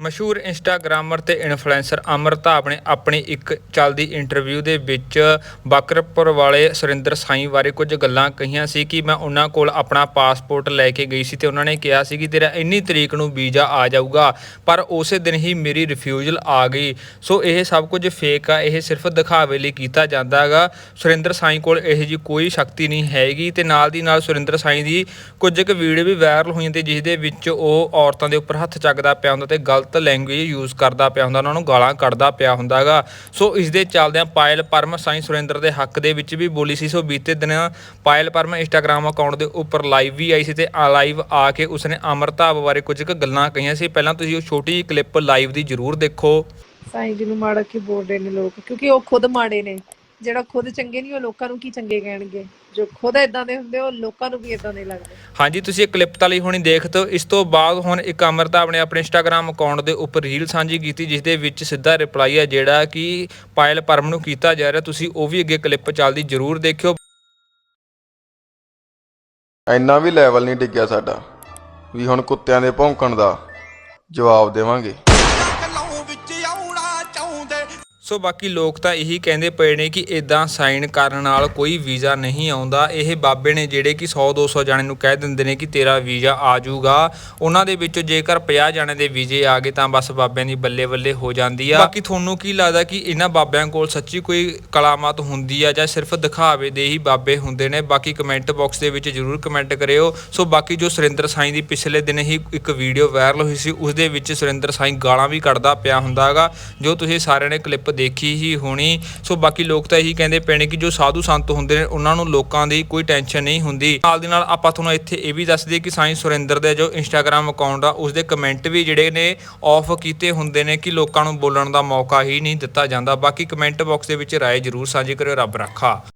ਮਸ਼ਹੂਰ ਇੰਸਟਾਗ੍ਰਾਮਰ ਤੇ ਇਨਫਲੂਐਂਸਰ ਅਮਰਤਾ ਆਪਣੇ ਆਪਣੀ ਇੱਕ ਚੱਲਦੀ ਇੰਟਰਵਿਊ ਦੇ ਵਿੱਚ ਬਕਰਪੁਰ ਵਾਲੇ ਸੁਰਿੰਦਰ ਸਾਈਂ ਬਾਰੇ ਕੁਝ ਗੱਲਾਂ ਕਹੀਆਂ ਸੀ ਕਿ ਮੈਂ ਉਹਨਾਂ ਕੋਲ ਆਪਣਾ ਪਾਸਪੋਰਟ ਲੈ ਕੇ ਗਈ ਸੀ ਤੇ ਉਹਨਾਂ ਨੇ ਕਿਹਾ ਸੀ ਕਿ ਤੇਰਾ ਇੰਨੀ ਤਰੀਕ ਨੂੰ ਵੀਜ਼ਾ ਆ ਜਾਊਗਾ, ਪਰ ਉਸੇ ਦਿਨ ਹੀ ਮੇਰੀ ਰਿਫਿਊਜ਼ਲ ਆ ਗਈ। ਸੋ ਇਹ ਸਭ ਕੁਝ ਫੇਕ ਆ, ਇਹ ਸਿਰਫ ਦਿਖਾਵੇ ਲਈ ਕੀਤਾ ਜਾਂਦਾ ਹੈਗਾ ਸੁਰਿੰਦਰ ਸਾਈਂ ਕੋਲ ਇਹੋ ਜੀ ਕੋਈ ਸ਼ਕਤੀ ਨਹੀਂ ਹੈਗੀ ਤੇ ਨਾਲ ਦੀ ਨਾਲ ਸੁਰਿੰਦਰ ਸਾਈਂ ਦੀ ਕੁਝ ਕੁ ਵੀਡੀਓ ਵੀ ਵਾਇਰਲ ਹੋਈਆਂ ਤੇ ਜਿਸ ਦੇ ਵਿੱਚ ਉਹ ਔਰਤਾਂ ਦੇ ਉੱਪਰ ਹੱਥ ਚੱਕਦਾ ਪਿਆ ਹੁੰਦਾ ਤੇ ਗਲਤ ਲੈਂਗੁਏਜ ਯੂਜ਼ ਕਰਦਾ ਪਿਆ ਹੁੰਦਾ, ਉਹਨਾਂ ਨੂੰ ਗਾਲਾਂ ਕੱਢਦਾ ਪਿਆ ਹੁੰਦਾ ਸੋ ਇਸ ਦੇ ਚੱਲਦਿਆਂ ਪਾਇਲ ਪਰਮ ਸਾਈਂ ਸੁਰਿੰਦਰ ਦੇ ਹੱਕ ਦੇ ਵਿੱਚ ਵੀ ਬੋਲੀ ਸੀ। ਸੋ ਬੀਤੇ ਦਿਨ ਪਾਇਲ ਪਰਮ ਇੰਸਟਾਗ੍ਰam ਅਕਾਊਂਟ ਦੇ ਉੱਪਰ ਲਾਈਵ ਵੀ ਆਈ ਸੀ ਤੇ ਲਾਈਵ ਆ ਕੇ ਉਸਨੇ ਅਮਰਤਾਬ ਬਾਰੇ ਕੁਝ ਕੁ ਗੱਲਾਂ ਕਹੀਆਂ ਸੀ। ਪਹਿਲਾਂ ਤੁਸੀਂ ਉਹ ਛੋਟੀ ਜਿਹੀ ਕਲਿੱਪ ਲਾਈਵ ਦੀ ਜ਼ਰੂਰ ਦੇਖੋ। ਸਾਈਂ ਜੀ ਨੂੰ ਮਾੜਾ ਕੀ ਬੋਲ ਰਹੇ ਨੇ ਲੋਕ? ਕਿਉਂਕਿ ਉਹ ਖੁਦ ਮਾੜੇ ਨੇ। ਜਿਹੜਾ ਖੁਦ ਚੰਗੇ ਨਹੀਂ ਉਹ ਲੋਕਾਂ ਨੂੰ ਕੀ ਚੰਗੇ ਕਹਿਣਗੇ? ਜੋ ਖੁਦ ਇਦਾਂ ਦੇ ਹੁੰਦੇ ਉਹ ਲੋਕਾਂ ਨੂੰ ਵੀ ਇਦਾਂ ਦੇ ਲੱਗਦੇ। ਹਾਂਜੀ ਤੁਸੀਂ ਇਹ ਕਲਿੱਪ ਤਾਂ ਲਈ ਹੋਣੀ ਦੇਖ ਤੋ ਇਸ ਤੋਂ ਬਾਅਦ ਹੁਣ ਇੱਕ ਅਮਰਤਾ ਨੇ ਆਪਣੇ ਇੰਸਟਾਗ੍ਰam ਅਕਾਊਂਟ ਦੇ ਉੱਪਰ ਰੀਲ ਸਾਂਝੀ ਕੀਤੀ ਜਿਸ ਦੇ ਵਿੱਚ ਸਿੱਧਾ ਰਿਪਲਾਈ ਹੈ ਜਿਹੜਾ ਕਿ ਪਾਇਲ ਪਰਮ ਨੂੰ ਕੀਤਾ ਜਾ ਰਿਹਾ। ਤੁਸੀਂ ਉਹ ਵੀ ਅੱਗੇ ਕਲਿੱਪ ਚੱਲਦੀ ਜ਼ਰੂਰ ਦੇਖਿਓ। ਇੰਨਾ ਵੀ ਲੈਵਲ ਨਹੀਂ ਡਿੱਗਿਆ ਸਾਡਾ ਵੀ ਹੁਣ ਕੁੱਤਿਆਂ ਦੇ ਭੌਂਕਣ ਦਾ ਜਵਾਬ ਦੇਵਾਂਗੇ। ਸੋ ਬਾਕੀ ਲੋਕ ਤਾਂ ਇਹੀ ਕਹਿੰਦੇ ਪਏ ਨੇ ਕਿ ਇਦਾਂ ਸਾਈਨ ਕਰਨ ਨਾਲ ਕੋਈ ਵੀਜ਼ਾ ਨਹੀਂ ਆਉਂਦਾ। ਇਹ ਬਾਬੇ ਨੇ ਜਿਹੜੇ ਕਿ 100 200 ਜਾਣੇ ਨੂੰ ਕਹਿ ਦਿੰਦੇ ਨੇ ਕਿ ਤੇਰਾ ਵੀਜ਼ਾ ਆ ਜਾਊਗਾ। ਉਹਨਾਂ ਦੇ ਵਿੱਚੋਂ ਜੇਕਰ 50 ਜਾਣੇ ਦੇ ਵੀਜ਼ੇ ਆ ਗਏ ਤਾਂ ਬਸ ਬਾਬਿਆਂ ਦੀ ਬੱਲੇ ਬੱਲੇ ਹੋ ਜਾਂਦੀ ਆ। ਬਾਕੀ ਤੁਹਾਨੂੰ ਕੀ ਲੱਗਦਾ ਕਿ ਇਹਨਾਂ ਬਾਬਿਆਂ ਕੋਲ ਸੱਚੀ ਕੋਈ ਕਲਾਮਤ ਹੁੰਦੀ ਆ ਜਾਂ ਸਿਰਫ ਦਿਖਾਵੇ ਦੇ ਹੀ ਬਾਬੇ ਹੁੰਦੇ ਨੇ? ਬਾਕੀ ਕਮੈਂਟ ਬਾਕਸ ਦੇ ਵਿੱਚ ਜਰੂਰ ਕਮੈਂਟ ਕਰਿਓ। ਸੋ ਬਾਕੀ ਜੋ ਸੁਰਿੰਦਰ ਸਾਈਂ ਦੀ ਪਿਛਲੇ ਦਿਨ ਹੀ ਇੱਕ ਵੀਡੀਓ ਵਾਇਰਲ ਹੋਈ ਸੀ, ਉਸ ਦੇ ਵਿੱਚ ਸੁਰਿੰਦਰ ਸਾਈਂ ਗਾਲਾਂ ਵੀ ਕੱਢਦਾ ਪਿਆ ਹੁੰਦਾ ਹੈਗਾ, ਜੋ ਤੁਸੀਂ ਸਾਰਿਆਂ ਨੇ ਕਲਿੱਪ ਦੇਖੀ ਹੀ ਹੋਣੀ। ਸੋ ਬਾਕੀ ਲੋਕ ਤਾਂ ਇਹੀ ਕਹਿੰਦੇ ਪਏ ਨੇ ਕਿ ਜੋ ਸਾਧੂ ਸੰਤ ਹੁੰਦੇ ਨੇ, ਉਹਨਾਂ ਨੂੰ ਲੋਕਾਂ ਦੀ ਕੋਈ ਟੈਨਸ਼ਨ ਨਹੀਂ ਹੁੰਦੀ। ਨਾਲ ਦੀ ਨਾਲ ਆਪਾਂ ਤੁਹਾਨੂੰ ਇੱਥੇ ਇਹ ਵੀ ਦੱਸ ਦਈਏ ਕਿ ਸਾਈਂ ਸੁਰਿੰਦਰ ਦੇ ਜੋ ਇੰਸਟਾਗ੍ਰam ਅਕਾਊਂਟ ਆ ਉਸ ਦੇ ਕਮੈਂਟ ਵੀ ਜਿਹੜੇ ਨੇ ਆਫ ਕੀਤੇ ਹੁੰਦੇ ਨੇ ਕਿ ਲੋਕਾਂ ਨੂੰ ਬੋਲਣ ਦਾ ਮੌਕਾ ਹੀ ਨਹੀਂ ਦਿੱਤਾ ਜਾਂਦਾ। ਬਾਕੀ ਕਮੈਂਟ ਬਾਕਸ ਦੇ ਵਿੱਚ ਰਾਏ ਜਰੂਰ ਸਾਂਝੀ ਕਰਿਓ, ਰੱਬ ਰੱਖਾ।